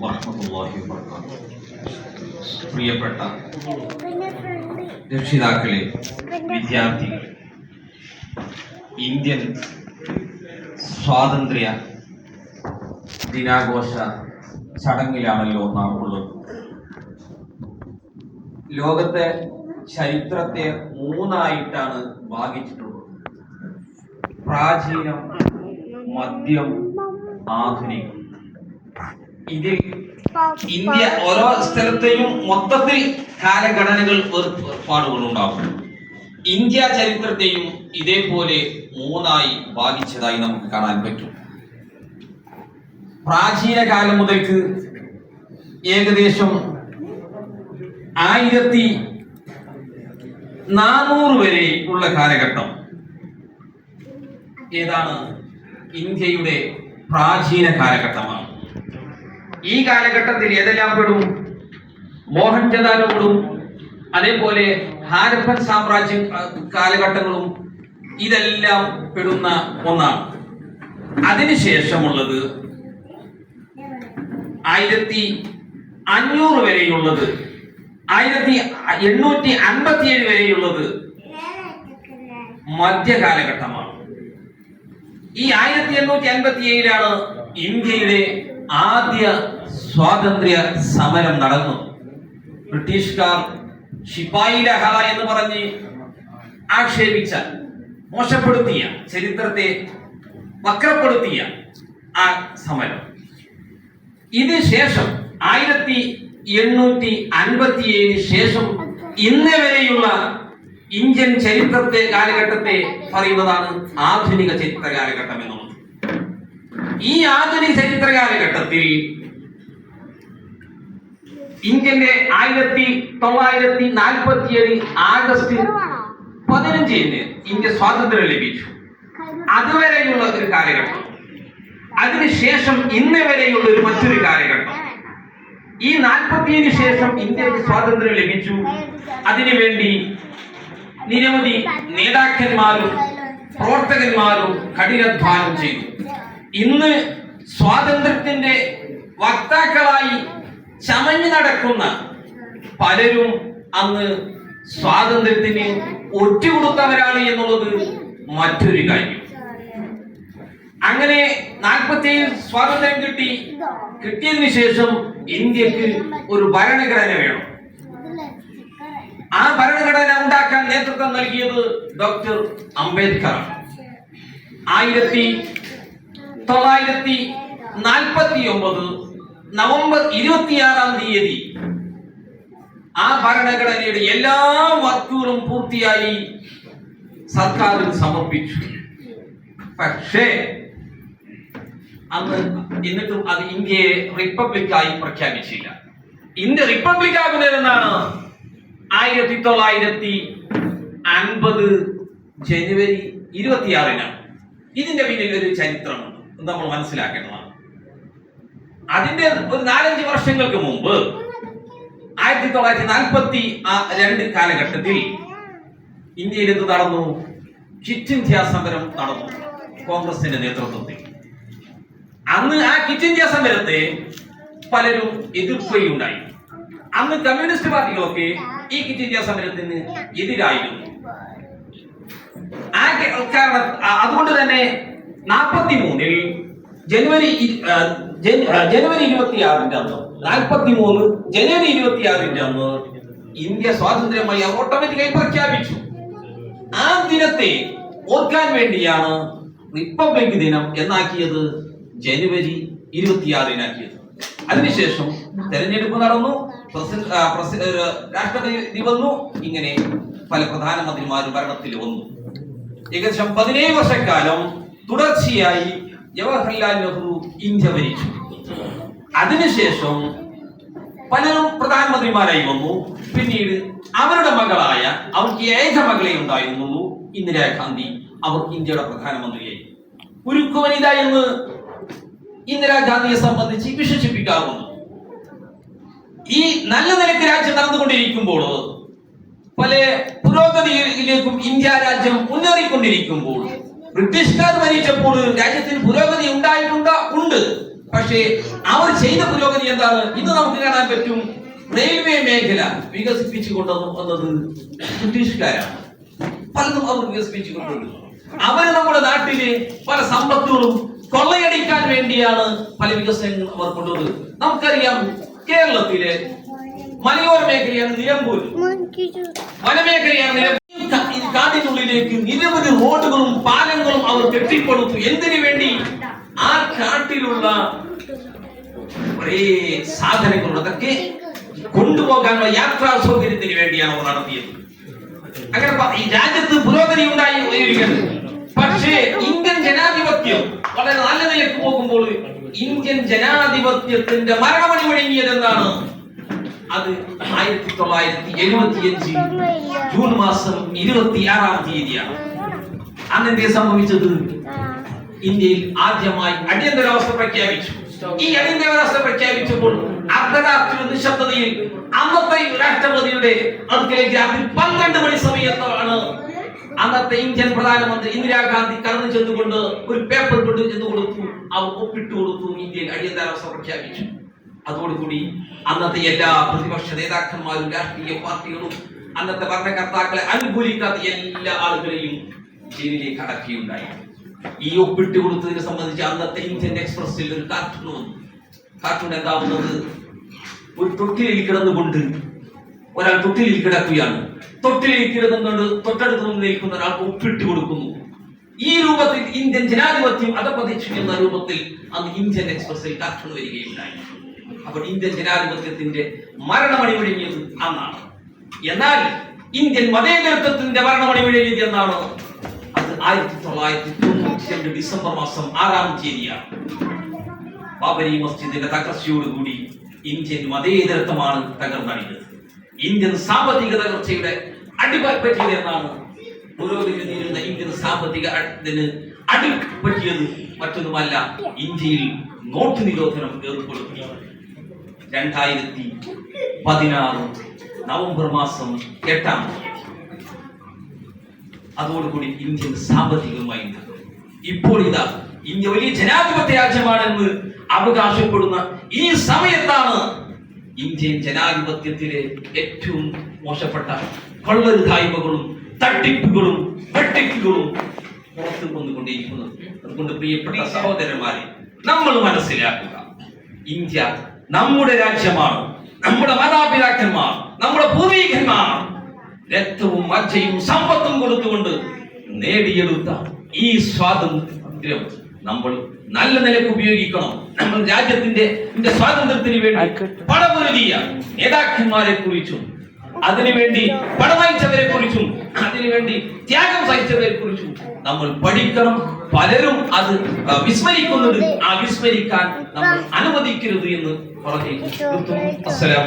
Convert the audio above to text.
വറഹ്മത്തുള്ളാഹി വബറകാതുഹു. പ്രിയപ്പെട്ട രക്ഷിതാക്കളെ വിദ്യാർത്ഥികളെ ഇന്ത്യൻ സ്വാതന്ത്ര്യ ദിനാഘോഷ ചടങ്ങിലാണല്ലോ നാം ഉള്ളത് ലോകത്തെ ചരിത്രത്തെ മൂന്നായിട്ടാണ് ഭാഗിച്ചിട്ടുള്ളത്. പ്രാചീനം മദ്യം ആധുനികം. ഇതിൽ ഇന്ത്യ ഓരോ സ്ഥലത്തെയും മൊത്തത്തിൽ കാലഘടനകൾ വേർപാടുകൾ ഉണ്ടാകും ഇന്ത്യ ചരിത്രത്തെയും ഇതേപോലെ മൂന്നായി ഭാഗിച്ചതായി നമുക്ക് കാണാൻ പറ്റും. പ്രാചീന കാലം മുതൽക്ക് ഏകദേശം ആയിരത്തി നാനൂറ് വരെ ഉള്ള കാലഘട്ടം. ഏതാണ്? ഇന്ത്യയുടെ പ്രാചീന കാലഘട്ടമാണ്. ഈ കാലഘട്ടത്തിൽ ഏതെല്ലാം പെടും? മോഹൻജദാരോ പെടും. അതേപോലെ ഹാരപ്പൻ സാമ്രാജ്യ കാലഘട്ടങ്ങളും ഇതെല്ലാം പെടുന്ന ഒന്നാണ്. അതിനുശേഷമുള്ളത് ആയിരത്തി അഞ്ഞൂറ് വരെയുള്ളത്. ആയിരത്തി എണ്ണൂറ്റി അൻപത്തിയേഴ് വരെയുള്ളത് മധ്യകാലഘട്ടമാണ്. ഈ ആയിരത്തി എണ്ണൂറ്റി അൻപത്തി ഏഴിലാണ് ഇന്ത്യയുടെ ആദ്യ സ്വാതന്ത്ര്യ സമരം നടന്നു ബ്രിട്ടീഷുകാർ ഷിപ്പായി ലഹള എന്ന് പറഞ്ഞ് ആക്ഷേപിച്ച മോശപ്പെടുത്തിയ ചരിത്രത്തെ വക്രപ്പെടുത്തിയ ആ സമരം. ഇതിന് ശേഷം ആയിരത്തി എണ്ണൂറ്റി അൻപത്തി ഏഴിന് ശേഷം ഇന്നേ വരെയുള്ള ഇന്ത്യൻ ചരിത്രത്തെ കാലഘട്ടത്തെ പറയുന്നതാണ് ആധുനിക ചരിത്ര കാലഘട്ടം എന്നുള്ളത് ഈ ആധുനിക ചരിത്ര കാലഘട്ടത്തിൽ ഇന്ത്യന്റെ ആയിരത്തി തൊള്ളായിരത്തി നാൽപ്പത്തി ആഗസ്റ്റ് പതിനഞ്ചിന് ഇന്ത്യ സ്വാതന്ത്ര്യം ലഭിച്ചു. അതുവരെയുള്ള ഒരു കാലഘട്ടം. അതിനുശേഷം ഇന്ന് വരെയുള്ള ഒരു മറ്റൊരു കാലഘട്ടം. ഈ നാൽപ്പത്തിയേഴിന് ശേഷം ഇന്ത്യയ്ക്ക് സ്വാതന്ത്ര്യം ലഭിച്ചു. അതിനുവേണ്ടി നിരവധി നേതാക്കന്മാരും പ്രവർത്തകന്മാരും കഠിനാധ്വാനം ചെയ്തു. ഇന്ന് സ്വാതന്ത്ര്യത്തിന്റെ വക്താക്കളായി ചമഞ്ഞു നടക്കുന്ന പലരും അന്ന് സ്വാതന്ത്ര്യത്തിന് ഒറ്റുകൊടുത്തവരാണ് എന്നുള്ളത് മറ്റൊരു കാര്യം. അങ്ങനെ നാൽപ്പത്തി സ്വാതന്ത്ര്യം കിട്ടി. കിട്ടിയതിനു ശേഷം ഇന്ത്യയ്ക്ക് ഒരു ഭരണഘടന വേണം. ആ ഭരണഘടന ഉണ്ടാക്കാൻ നേതൃത്വം നൽകിയത് ഡോക്ടർ അംബേദ്കർ. ആയിരത്തി തൊള്ളായിരത്തി നാൽപ്പത്തി ഒമ്പത് നവംബർ ഇരുപത്തിയാറാം തീയതി ആ ഭരണഘടനയുടെ എല്ലാ വർക്കുകളും പൂർത്തിയായി സർക്കാരിൽ സമർപ്പിച്ചു. പക്ഷേ അന്ന് എന്നിട്ടും അത് ഇന്ത്യയെ റിപ്പബ്ലിക്കായി പ്രഖ്യാപിച്ചില്ല. ഇന്ത്യ റിപ്പബ്ലിക് ആകുന്നതെന്നാണ് ആയിരത്തി തൊള്ളായിരത്തി അൻപത് ജനുവരി ഇരുപത്തിയാറിനാണ് ഇതിന്റെ പിന്നിൽ ഒരു ചരിത്രമുണ്ട് നമ്മൾ മനസ്സിലാക്കേണ്ടതാണ്. അതിന്റെ ഒരു നാലഞ്ച് വർഷങ്ങൾക്ക് മുമ്പ് ആയിരത്തി തൊള്ളായിരത്തി നാൽപ്പത്തി രണ്ട് കാലഘട്ടത്തിൽ ഇന്ത്യയിൽ എന്ത് നടന്നു? കിറ്റ് ഇന്ത്യ സമരം നടന്നു കോൺഗ്രസിന്റെ നേതൃത്വത്തിൽ. അന്ന് ആ കിറ്റ് ഇന്ത്യ സമരത്തെ പലരും എതിർക്കുകയുണ്ടായി. അന്ന് കമ്മ്യൂണിസ്റ്റ് പാർട്ടികളൊക്കെ ഈ കിറ്റ് ഇന്ത്യ സമരത്തിന് എതിരായിരുന്നു. അതുകൊണ്ട് തന്നെ നാൽപ്പത്തി മൂന്നിൽ ജനുവരി ജനുവരി ഇരുപത്തിയാറിന്റെ അന്ന് നാൽപ്പത്തി മൂന്ന് ജനുവരി ഇരുപത്തിയാറിന്റെ അന്ന് ഇന്ത്യ സ്വാതന്ത്ര്യമായി ഓട്ടോമാറ്റിക്കായി പ്രഖ്യാപിച്ചു. ആ ദിനത്തെ ഓർക്കാൻ വേണ്ടിയാണ് റിപ്പബ്ലിക് ദിനം എന്നാക്കിയത് ജനുവരി ഇരുപത്തിയാറിനാക്കിയത്. അതിനുശേഷം തെരഞ്ഞെടുപ്പ് നടന്നു. രാഷ്ട്രപതി വന്നു. ഇങ്ങനെ പല പ്രധാനമന്ത്രിമാരും ഭരണത്തിൽ വന്നു. ഏകദേശം പതിനേഴ് വർഷക്കാലം തുടർച്ചയായി ജവഹർലാൽ നെഹ്റു ഇന്ത്യ ഭരിച്ചു. അതിനുശേഷം പലരും പ്രധാനമന്ത്രിമാരായി വന്നു. പിന്നീട് അവരുടെ മകളായ അവർക്ക് ഏക മകളെ ഉണ്ടായിരുന്നുള്ളൂ ഇന്ദിരാഗാന്ധി അവർ ഇന്ത്യയുടെ പ്രധാനമന്ത്രിയായി. ഉരുക്കു വനിത എന്ന് ഇന്ദിരാഗാന്ധിയെ സംബന്ധിച്ച് വിശേഷിപ്പിക്കാറുണ്ട്. ഈ നല്ല നിലയ്ക്ക് രാജ്യം നടന്നുകൊണ്ടിരിക്കുമ്പോൾ പല പുരോഗതിയിലേക്കും ഇന്ത്യ രാജ്യം മുന്നേറിക്കൊണ്ടിരിക്കുമ്പോൾ ബ്രിട്ടീഷുകാർ ഭരിച്ചപ്പോൾ രാജ്യത്തിന് പുരോഗതി ഉണ്ടായിട്ടുണ്ട്? ഉണ്ട്. പക്ഷേ അവർ ചെയ്ത പുരോഗതി എന്താണ്? ഇന്ന് നമുക്ക് കാണാൻ പറ്റും റെയിൽവേ മേഖല വികസിപ്പിച്ചു കൊണ്ടുവന്നത് ബ്രിട്ടീഷുകാരാണ്. പലതും അവർ വികസിപ്പിച്ചു കൊണ്ടുവന്നു അവർ നമ്മുടെ നാട്ടിലെ പല സമ്പത്തുകളും കൊള്ളയടിക്കാൻ വേണ്ടിയാണ് പല വികസനങ്ങളും അവർ കൊണ്ടുവന്നത്. നമുക്കറിയാം കേരളത്തിലെ മലയോര മേഖലയാണ് നിലമ്പൂർ. വനമേഖലയാണ് കാട്ടിനുള്ളിലേക്ക് നിരവധി റോഡുകളും പാലങ്ങളും അവർ കെട്ടിപ്പടുത്തു എന്തിനു വേണ്ടി? ആ കാട്ടിലുള്ള അതൊക്കെ കൊണ്ടുപോകാനുള്ള യാത്രാ സൗകര്യത്തിന് വേണ്ടിയാണ് അവർ നടത്തിയത്. അങ്ങനെ ഈ രാജ്യത്ത് പുരോഗതി ഉണ്ടായി പക്ഷേ ഇന്ത്യൻ ജനാധിപത്യം വളരെ നല്ല പോകുമ്പോൾ ഇന്ത്യൻ ജനാധിപത്യത്തിന്റെ മരണമണി മുഴങ്ങിയത് എന്താണ് അത് ആയിരത്തി തൊള്ളായിരത്തി എഴുപത്തിയഞ്ച് ജൂൺ മാസം ഇരുപത്തിയാറാം തീയതിയാണ്. അന്ന് എന്തേ സംഭവിച്ചത്? ഇന്ത്യയിൽ ആദ്യമായി അടിയന്തരാവസ്ഥ പ്രഖ്യാപിച്ചു. ഈ അടിയന്തരാവസ്ഥ പ്രഖ്യാപിച്ചപ്പോൾ അർദ്ധരാത്രി നിശബ്ദതയിൽ അന്നത്തെ രാഷ്ട്രപതിയുടെ അടുക്കലേക്ക് രാത്രി പന്ത്രണ്ട് മണി സമയത്താണ് അന്നത്തെ ഇന്ത്യൻ പ്രധാനമന്ത്രി ഇന്ദിരാഗാന്ധി കടന്നു ചെന്നുകൊണ്ട് ഒരു പേപ്പർ കൊണ്ട് ചെന്ന് കൊടുത്തു. അവർ ഒപ്പിട്ട് കൊടുത്തു. ഇന്ത്യയിൽ അടിയന്തരാവസ്ഥ പ്രഖ്യാപിച്ചു. അതോടുകൂടി അന്നത്തെ എല്ലാ പ്രതിപക്ഷ നേതാക്കന്മാരും രാഷ്ട്രീയ പാർട്ടികളും അന്നത്തെ ഭരണകർത്താക്കളെ അനുകൂലിക്കാത്ത എല്ലാ ആളുകളെയും ജയിലിലേക്ക് അടക്കുകയുണ്ടായി. ഈ ഒപ്പിട്ട് കൊടുത്തതിനെ സംബന്ധിച്ച് അന്നത്തെ ഇന്ത്യൻ എക്സ്പ്രസിൽ ഒരു കാർട്ടൂൺ വന്നു. കാർട്ടൂൺ എന്താവുന്നത്? ഒരു തൊട്ടിലിൽ കിടന്നുകൊണ്ട് ഒരാൾ തൊട്ടിലിൽ കിടക്കുകയാണ്. തൊട്ടിലിൽ കിടന്നുകൊണ്ട് തൊട്ടടുത്ത് നിൽക്കുന്ന ഒരാൾക്ക് ഒപ്പിട്ട് കൊടുക്കുന്നു. ഈ രൂപത്തിൽ ഇന്ത്യൻ ജനാധിപത്യം അധപതിച്ചിരിക്കുന്ന രൂപത്തിൽ അന്ന് ഇന്ത്യൻ എക്സ്പ്രസിൽ കാർട്ടൂൺ വരികയുണ്ടായി. അപ്പോൾ ഇന്ത്യൻ ജനാധിപത്യത്തിന്റെ മരണമണി ഒഴുകിയത് അന്നാണ്. എന്നാൽ ഇന്ത്യൻ മതേതരത്വത്തിന്റെ മരണമണി ഒഴുകിയത് എന്നാണ്? അത് ആയിരത്തി തൊള്ളായിരത്തി തൊണ്ണൂറ്റി രണ്ട് ഡിസംബർ മാസം ആറാം തീയതിയാണ്. ബാബരി മസ്ജിദിന്റെ തകർച്ചയോടുകൂടി ഇന്ത്യൻ മതേതരത്വമാണ് തകർന്നടിഞ്ഞത്. ഇന്ത്യൻ സാമ്പത്തിക തകർച്ചയുടെ അടിപറ്റിയത് എന്നാണ് പുരോഗതി നേരിടുന്ന ഇന്ത്യൻ സാമ്പത്തിക അടിപറ്റിയത് മറ്റൊന്നുമല്ല ഇന്ത്യയിൽ നോട്ട് നിരോധനം ഏർപ്പെടുത്തി രണ്ടായിരത്തി പതിനാറ് നവംബർ മാസം എട്ടാം അതോടുകൂടി ഇന്ത്യൻ സാമ്പത്തികമായി. ഇപ്പോൾ ഇതാ ഇന്ത്യ വലിയ ജനാധിപത്യ രാജ്യമാണെന്ന് അവകാശപ്പെടുന്ന ഈ സമയത്താണ് ഇന്ത്യൻ ജനാധിപത്യത്തിലെ ഏറ്റവും മോശപ്പെട്ട കൊള്ളരുതായ്മകളും തട്ടിപ്പുകളും വെട്ടിപ്പുകളും പുറത്തു വന്നുകൊണ്ടിരിക്കുന്നത്. അതുകൊണ്ട് പ്രിയപ്പെട്ട സഹോദരന്മാരെ നമ്മൾ മനസ്സിലാക്കുക. ഇന്ത്യ നമ്മുടെ രാജ്യമാണ്. നമ്മുടെ മാതാപിതാക്കന്മാർ നമ്മുടെ പൂർവീകന്മാർ രക്തവും മജ്ജയും സമ്പത്തും കൊടുത്തുകൊണ്ട് നേടിയെടുത്ത ഈ സ്വാതന്ത്ര്യം നമ്മൾ നല്ല നിലയ്ക്ക് ഉപയോഗിക്കണം. നമ്മൾ രാജ്യത്തിന്റെ സ്വാതന്ത്ര്യത്തിന് വേണ്ടി പടപൊരുതിയ നേതാക്കന്മാരെ കുറിച്ചും അതിനുവേണ്ടി പടവഹിച്ചവരെ കുറിച്ചും അതിനുവേണ്ടി ത്യാഗം സഹിച്ചവരെ കുറിച്ചും നമ്മൾ പഠിക്കണം. പലരും അത് വിസ്മരിക്കുന്നത് ആ വിസ്മരിക്കാൻ നമ്മൾ അനുവദിക്കരുത് എന്ന് പറഞ്ഞു അസ്സലാം